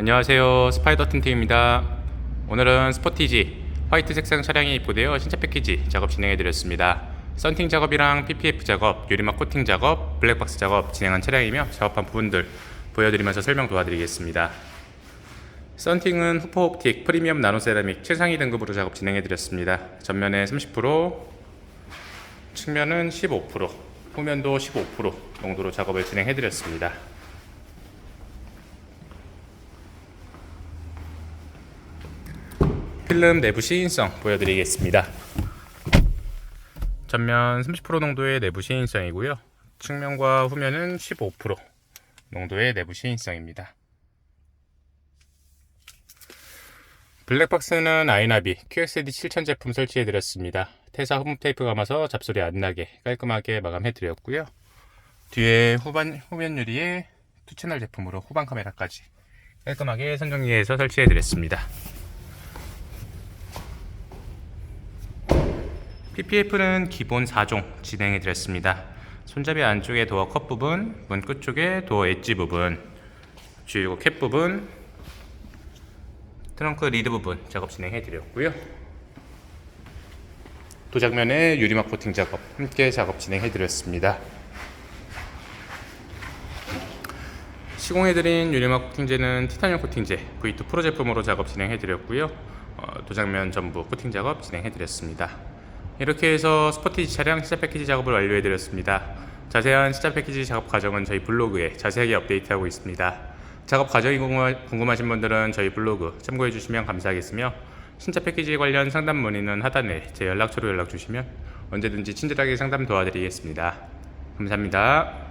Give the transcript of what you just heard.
안녕하세요. 스파이더 틴팅입니다. 오늘은 스포티지 화이트 색상 차량이 입고되어 신차 패키지 작업 진행해 드렸습니다. 썬팅 작업이랑 PPF 작업, 유리막 코팅 작업, 블랙박스 작업 진행한 차량이며 작업한 부분들 보여드리면서 설명 도와드리겠습니다. 썬팅은 후퍼 옵틱 프리미엄 나노 세라믹 최상위 등급으로 작업 진행해 드렸습니다. 전면에 30% 측면은 15% 후면도 15% 정도로 작업을 진행해 드렸습니다 필름 내부 시인성 보여드리겠습니다. 전면 30% 농도의 내부 시인성이고요. 측면과 후면은 15% 농도의 내부 시인성입니다. 블랙박스는 아이나비 QXD 7000 제품 설치해 드렸습니다. 태사 홈 테이프 감아서 잡소리 안 나게 깔끔하게 마감해 드렸고요. 뒤에 후반 후면 유리에 투 채널 제품으로 후방 카메라까지 깔끔하게 선정리해서 설치해 드렸습니다. PPF는 기본 4종 진행해 드렸습니다. 손잡이 안쪽에 도어 컵 부분, 문 끝쪽에 도어 엣지 부분, 주유구 캡 부분, 트렁크 리드 부분 작업 진행해 드렸고요. 도장면에 유리막 코팅 작업 함께 작업 진행해 드렸습니다. 시공해드린 유리막 코팅제는 티타늄 코팅제 V2 프로 제품으로 작업 진행해 드렸고요. 어, 도장면 전부 코팅 작업 진행해 드렸습니다. 이렇게 해서 스포티지 차량 시작 패키지 작업을 완료해 드렸습니다. 자세한 시작 패키지 작업 과정은 저희 블로그에 자세하게 업데이트하고 있습니다. 작업 과정이 궁금하- 궁금하신 분들은 저희 블로그 참고해 주시면 감사하겠으며 신차 패키지 관련 상담 문의는 하단에 제 연락처로 연락 주시면 언제든지 친절하게 상담 도와드리겠습니다. 감사합니다.